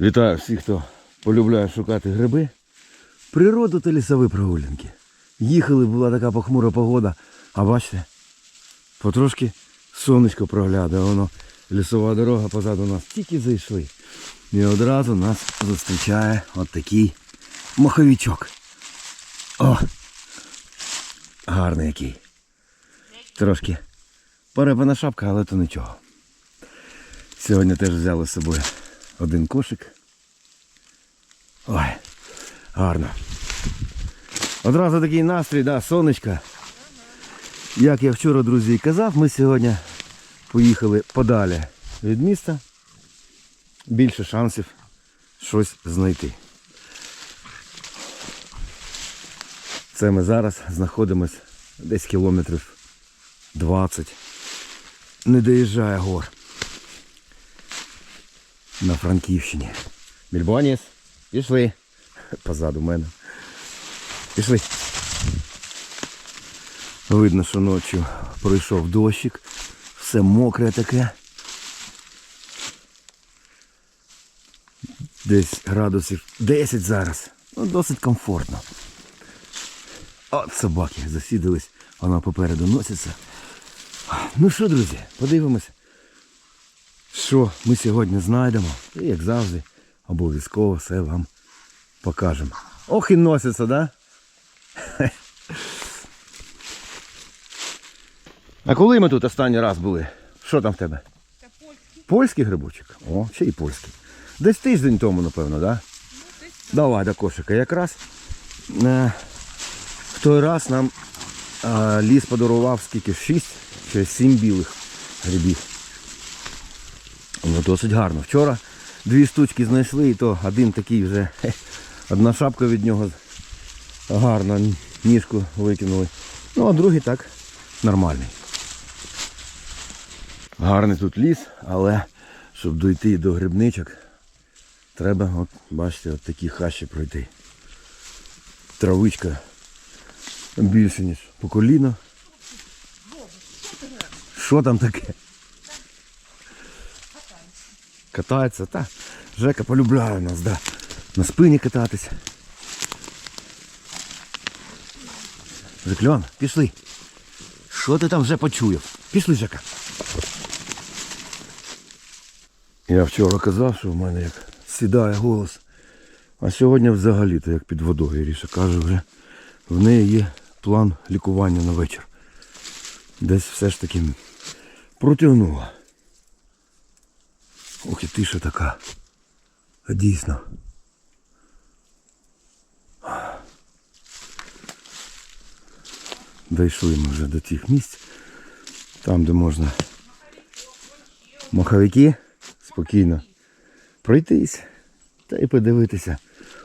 Вітаю всіх, хто полюбляє шукати гриби. Природу та лісові прогулянки. Їхали, була така похмура погода, а бачите, потрошки сонечко проглядає, воно лісова дорога позаду нас. Тільки зайшли. І одразу нас зустрічає от такий маховичок. О! Гарний який. Трошки перепана шапка, але то нічого. Сьогодні теж взяли з собою один кошик. Ой, гарно. Одразу такий настрій, да, сонечка. Як я вчора, друзі, казав, ми сьогодні поїхали подалі від міста. Більше шансів щось знайти. Це ми зараз знаходимось десь кілометрів 20. Не доїжджає гор на Франківщині. Більбоніс, пішли. Позаду мене. Пішли. Видно, що ночі пройшов дощик. Все мокре таке. Десь градусів 10 зараз. Ну, досить комфортно. От собаки засідались, вона попереду носиться. Ну що, друзі, подивимося, що ми сьогодні знайдемо. І як завжди, обов'язково все вам покажемо. Ох і носиться, да? А коли ми тут останній раз були? Що там в тебе? Це польський. Польський грибочок? О, ще й польський. Десь тиждень тому, напевно, да? Давай до кошика. Якраз е, в той раз нам е, ліс подарував скільки? Шість чи сім білих грибів. Ну, досить гарно. Вчора дві штучки знайшли, і то один такий вже хе, одна шапка від нього гарно, ніжку викинули. Ну, а другий так нормальний. Гарний тут ліс, але щоб дойти до грибничок, треба, от, бачите, от такі хащі пройти. Травичка більше, ніж по коліно. Що там таке? Катається, та. Жека полюбляє нас, да. На спині кататися. Жекльон, пішли. Що ти там вже почуяв? Пішли, Жека. Я вчора казав, що в мене як сідає голос. А сьогодні взагалі-то як під водою Ріша каже, вже в неї є план лікування на вечір. Десь все ж таки протягнула. Ох і тиша така. А дійсно. Дійшли ми вже до тих місць, там де можна маховики спокійно пройтись та й подивитися,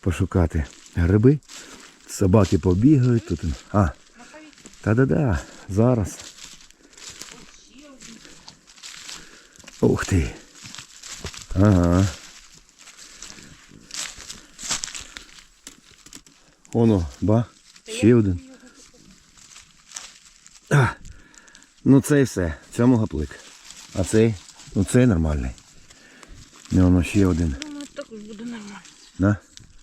пошукати гриби. Собаки побігають тут. А, та-да-да, зараз. Ух ти. Ага. Оно, ба, ще один. А, ну це і все. Цьому гаплик. А цей, ну цей нормальний. Не воно ще один. Думаю, також буде нормально. Да?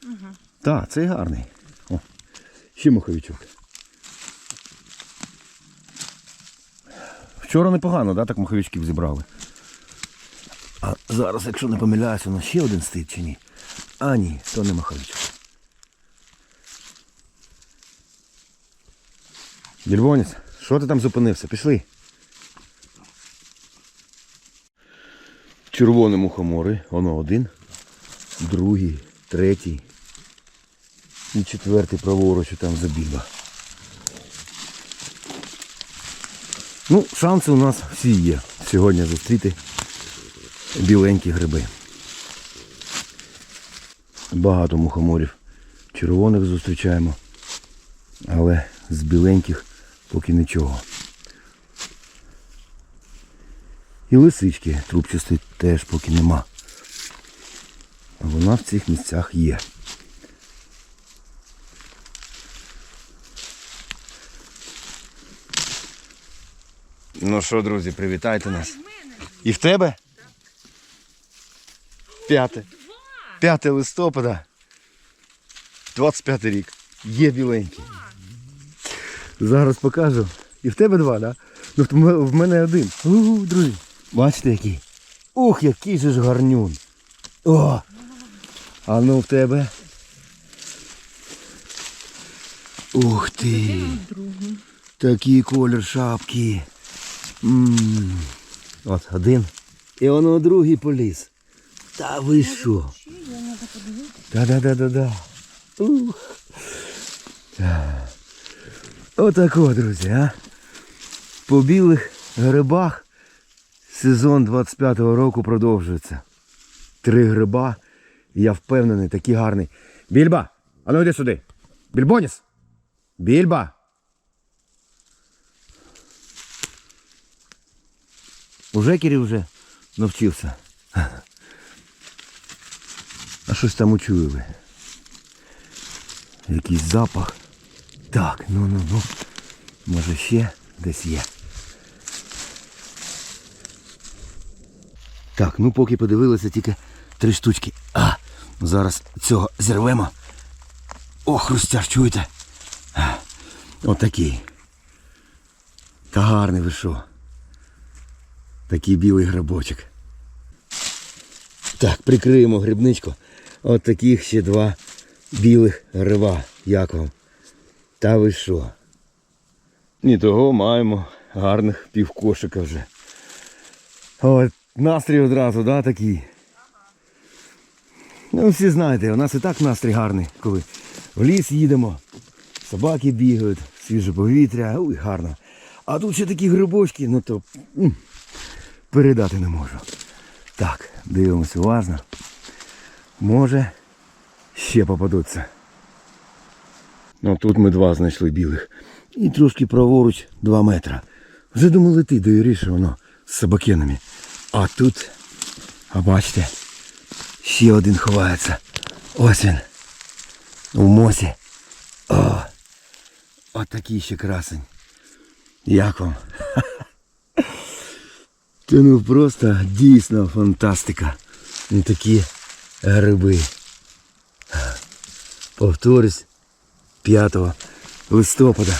Угу. Так, цей гарний. О, ще муховичок. Вчора непогано, да, так муховичків зібрали. А зараз, якщо не помиляюся, у нас ще один стоїть чи ні? А ні, то не маховичок. Дільбоніс, що ти там зупинився? Пішли. Червоні мухомори, воно один, другий, третій і четвертий праворуч там забіга. Ну, шанси у нас всі є сьогодні зустріти біленькі гриби. Багато мухоморів червоних зустрічаємо, але з біленьких поки нічого. І лисички трубчасті теж поки нема. Вона в цих місцях є. Ну що, друзі, привітайте нас. І в тебе? П'яте. 5 листопада. 25 рік. Є біленький. Зараз покажу. І в тебе два? Да? Ну в мене один. У, друзі. Бачите який? Ух, який же ж гарнюн. О! А ну в тебе. Ух ти! Такий колір шапки. м От один. І воно другий поліз. Та ви що? Так. Отако, друзі, а. По білих грибах сезон 25-го року продовжується. Три гриба. Я впевнений, такий гарний. Більба! А ну йди сюди. Більбоніс! Більба! Уже Кирил вже навчився. А щось там учуяли. Якийсь запах. Так, ну ну ну. Може ще десь є. Так, ну поки подивилися тільки три штучки. А, зараз цього зірвемо. О, хрустяш, чуєте? Отакий. Та гарний ви що. Такий білий грибочок. Так, прикриємо грибничку. От таких ще два білих гриба. Як вам? Та ви що? Ні того маємо гарних півкошика вже. От, настрій одразу, да, такий. Ну, всі знаєте, у нас і так настрій гарний, коли в ліс їдемо, собаки бігають, свіже повітря, уй, гарно. А тут ще такі грибочки, ну то м, передати не можу. Так, дивимося уважно. Може, ще попадуться. Ну тут ми два знайшли білих. І трошки праворуч два метра. Вже думали ти до Юріша, воно з собакенами. А тут, а бачите, ще один ховається. Ось він. У мосі. О! Отакий ще красень. Як вам? Це ну просто дійсно фантастика. Ну такі гриби. Повторюсь, 5 листопада.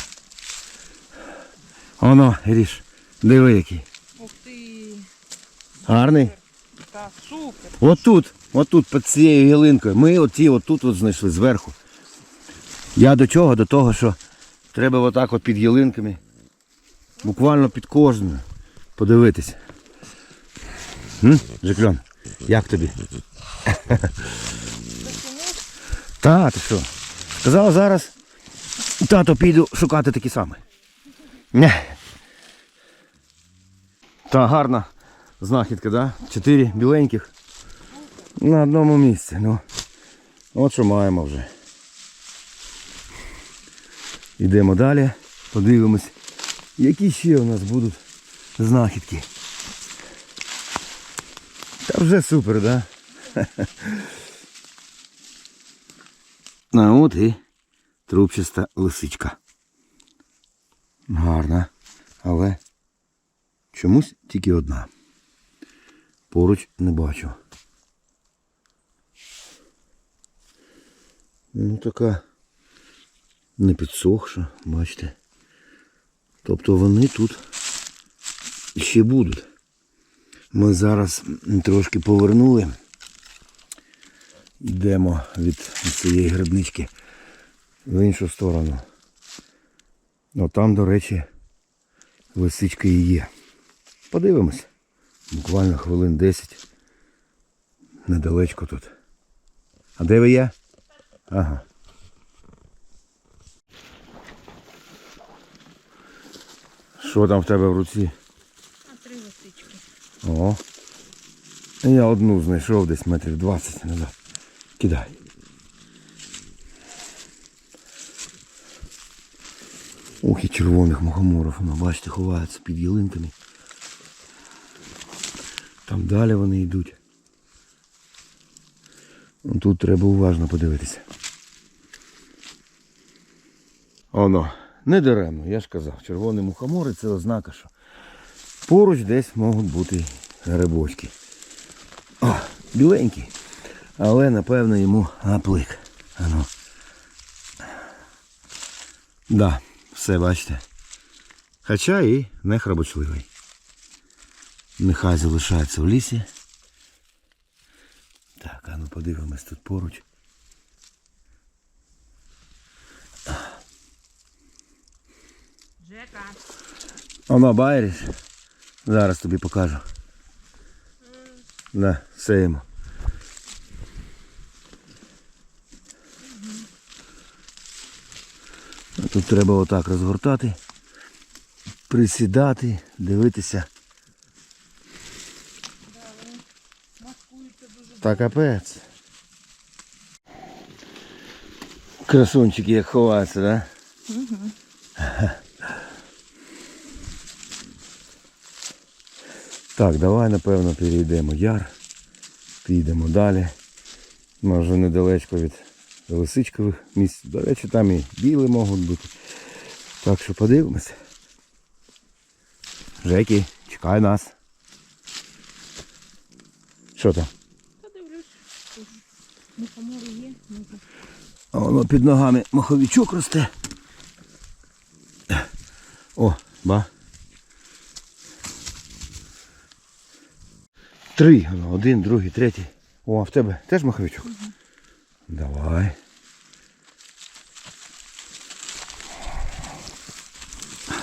Оно, Ріш, диви який. Ух ти. Гарний. Та супер. Отут, отут, під цією ялинкою. Ми оці отут от знайшли зверху. Я до чого? До того, що треба отак от під ялинками. Буквально під кожною. Подивитися. Жикльон, як тобі? Та, ти що? Сказав зараз. Тато піду шукати такі самі. Не. Та гарна знахідка, да? Чотири біленьких. На одному місці. Ну, от що маємо вже. Йдемо далі, подивимось, які ще у нас будуть знахідки. Та вже супер, да? А от і трубчаста лисичка. Гарна, але чомусь тільки одна. Поруч не бачу. Ну така не підсохша, бачите. Тобто вони тут ще будуть. Ми зараз трошки повернули. Йдемо від цієї грибнички в іншу сторону. О, там, до речі, лисичка і є. Подивимось. Буквально хвилин 10. Недалечко тут. А де ви є? Ага. Що там в тебе в руці? А три лисички. О. Я одну знайшов десь метрів 20 назад. Кидай. Ох, і червоних мухоморів, воно, бачите, ховаються під ялинками. Там далі вони йдуть. Ну, Тут треба уважно подивитися. Оно, не даремно, я ж казав, червоні мухомори це ознака, що поруч десь можуть бути грибочки. О, біленький. Але напевно йому наплик. Ану. Да, все бачите. Хоча і не храбочливий. Нехай залишається в лісі. Так, а ну подивимось тут поруч. Жека. Оно байріш. Зараз тобі покажу. На, все йому. Тут треба отак розгортати, присідати, дивитися. Та капець. Красунчики як ховаються, да? Так, давай напевно перейдемо яр. Підемо далі. Ми вже недалечко від лисичкових місць. До речі, там і біли можуть бути. Так що подивимося. Жекі, чекай нас. Що там? Ну, є. А воно під ногами маховичок росте. О, ба. Три. Один, другий, третій. О, а в тебе теж маховичок? Давай.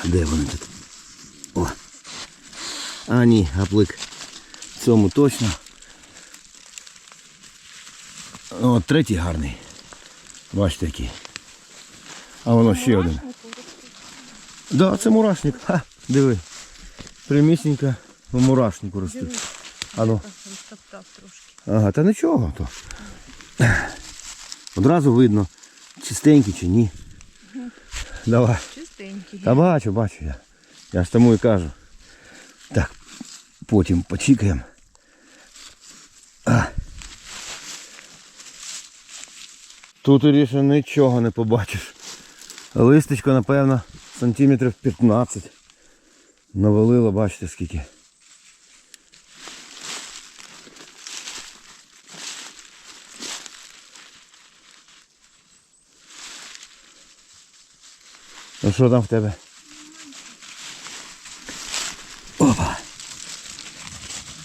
Де вони тут? О. А ні, гаплик. В цьому точно. О, третій гарний. Бачите який. А воно ще один. Да, це мурашник. Ха, диви. Примісненько в мурашнику ростуть. А ну. Трошки. Ага, та нічого то. Одразу видно, чистенький чи ні. Давай. Чистенький. Та бачу, бачу я. Я ж тому і кажу. Так, потім почікаємо. А. Тут Іріша нічого не побачиш. Листочко, напевно, сантиметрів 15. Навалило, бачите скільки. Ну що там в тебе? Опа.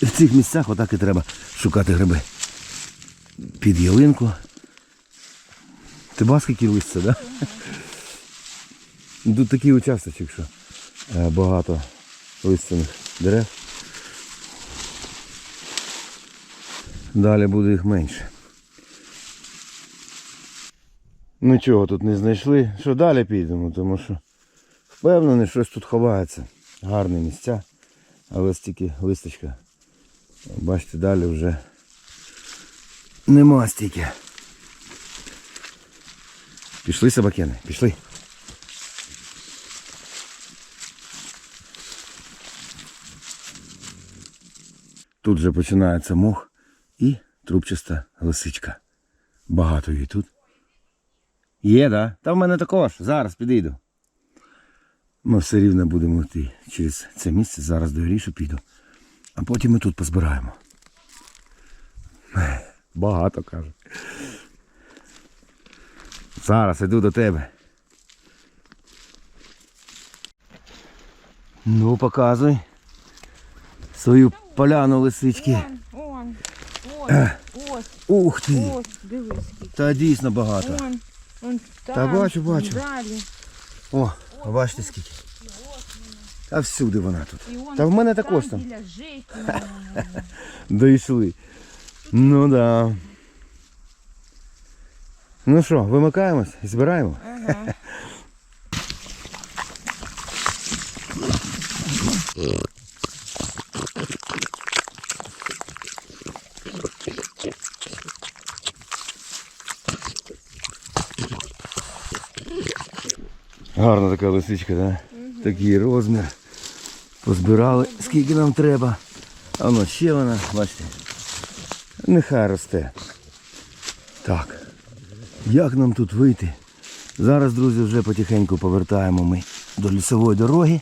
В цих місцях отак і треба шукати гриби. Під ялинку. Ти бачиш, скільки листя, да? Тут такий участочок, що е, багато листяних дерев. Далі буде їх менше. Нічого тут не знайшли. Що далі підемо, тому що впевнений, щось тут ховається. Гарні місця, але стільки листочка. Бачите, далі вже нема стільки. Пішли собакени, пішли. Тут вже починається мох і трубчаста лисичка. Багато її тут. Є, да? Та в мене також. Зараз підійду. Ми все рівно будемо йти через це місце. Зараз до Грішу піду. А потім ми тут позбираємо. Багато каже. Зараз іду до тебе. Ну, показуй. Свою поляну лисички. Вон, вон, ось, ось, Ух ти! ось, дивись. Та дійсно багато. Вон, вон там, Та бачу, бачу. Далі. О, бачите скільки. Та всюди вона тут. І Та в мене також там. Біля жеки. Дійшли. Ну да. Ну що, вимикаємось і збираємо? Ага. Гарна така лисичка, да? Такий розмір. Позбирали, скільки нам треба. А воно ще вона, бачите. Нехай росте. Так. Як нам тут вийти? Зараз, друзі, вже потихеньку повертаємо ми до лісової дороги,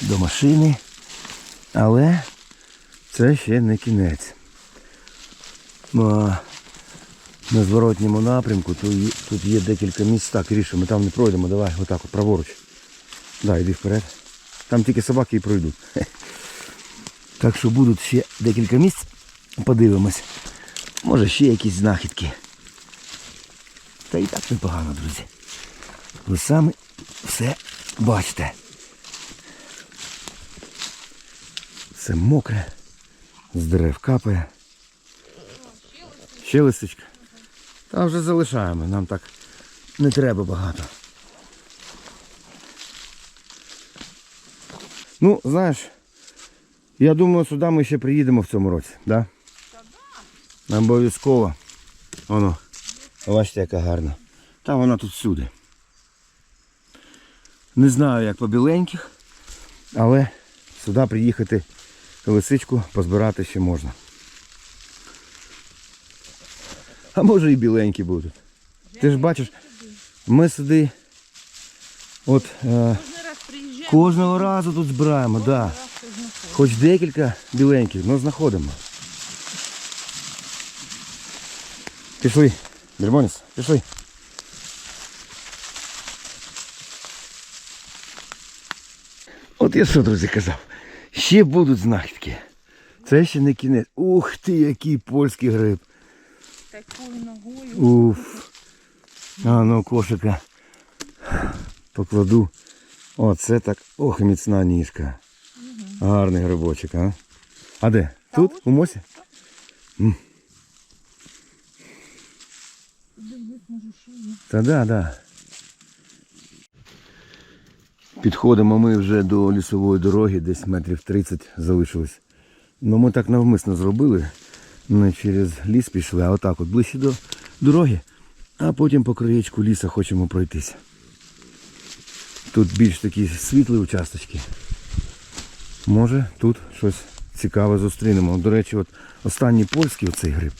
до машини. Але це ще не кінець. На зворотньому напрямку. Тут є, декілька місць. Так, Ріша, ми там не пройдемо. Давай, отак, от, праворуч. Да, йди вперед. Там тільки собаки і пройдуть. Так що будуть ще декілька місць. Подивимось. Може ще якісь знахідки. Та і так непогано, друзі. Ви самі все бачите. Все мокре, з дерев капає. Ще листочка. Та вже залишаємо, нам так не треба багато. Ну, знаєш, я думаю, сюди ми ще приїдемо в цьому році, да? Обов'язково. Воно. Бачите, яка гарна. Та вона тут всюди. Не знаю, як по біленьких, але сюди приїхати лисичку позбирати ще можна. А може і біленькі будуть. Ти ж бачиш, ми сюди от е, кожного разу тут збираємо. Да. Хоч декілька біленьких, але знаходимо. Пішли. Дермоніс, пішли. От я що, друзі, казав. Ще будуть знахідки. Це ще не кінець. Ух ти, який польський гриб. Такою ногою. Уф. А ну кошика покладу. Оце так. Ох, міцна ніжка. Гарний грибочок, а? А де? Тут? У мосі? Та да, да. Підходимо ми вже до лісової дороги, десь метрів 30 залишилось. Ну ми так навмисно зробили. Не через ліс пішли, а отак от ближче до дороги, а потім по краєчку ліса хочемо пройтися. Тут більш такі світлі участочки. Може тут щось цікаве зустрінемо. До речі, от останній польський оцей гриб.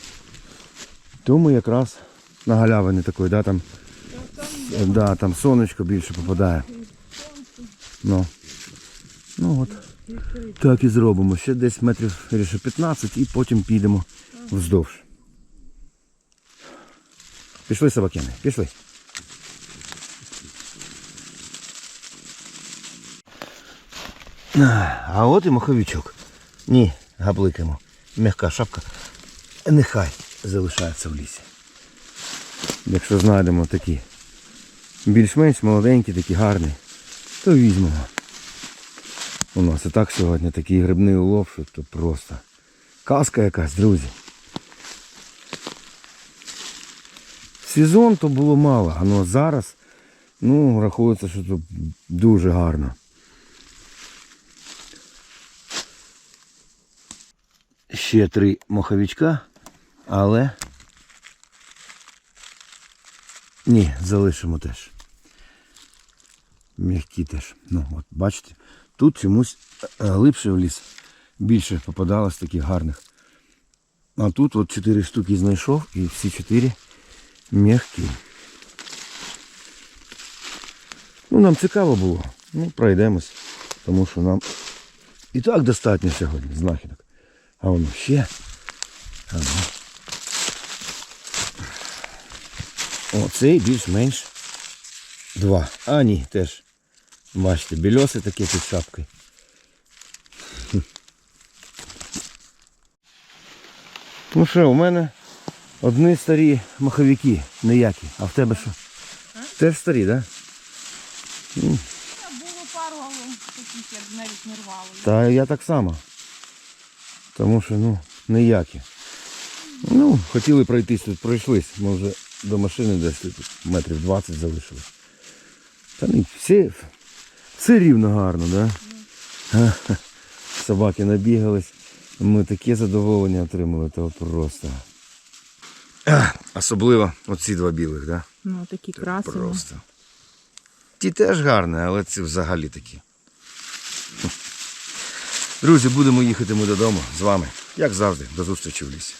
То ми якраз на галявині такої, да, там, да, там сонечко більше попадає. Ну, ну от. Так і зробимо. Ще десь метрів вірніше, 15 і потім підемо вздовж. Пішли собакини, пішли. А от і маховичок. Ні, габликаємо. М'яка шапка. Нехай залишається в лісі. Якщо знайдемо такі більш-менш молоденькі, такі гарні, то візьмемо. У нас і так сьогодні такий грибний улов, що то просто казка якась, друзі. Сезон то було мало, а ну зараз ну, рахується, що це дуже гарно. Ще три моховичка, але ні, залишимо теж. М'які теж. Ну, от бачите, тут чомусь е, глибше в ліс більше попадалось таких гарних. А тут от чотири штуки знайшов і всі чотири м'які. Ну, нам цікаво було. Ну, пройдемось, тому що нам і так достатньо сьогодні знахідок. А воно ще. Ага. Оцей більш-менш два. А ні, теж. Бачите, більоси таке під шапкою. Ну що, у мене одні старі маховики, ніякі. А в тебе що? Теж старі, так? Да? Було пару, але таких я навіть не рвала. Та я так само. Тому що, ну, ніякі. Ну, хотіли пройтись тут, пройшлись. Ми вже до машини десь тут метрів 20 залишилось. Та ні, все, все рівно гарно, да? Собаки набігались. Ми таке задоволення отримали, то просто. Особливо оці два білих, да? Ну, такі красиві. Просто. Ті теж гарні, але ці взагалі такі. Друзі, будемо їхати ми додому з вами. Як завжди, до зустрічі в лісі.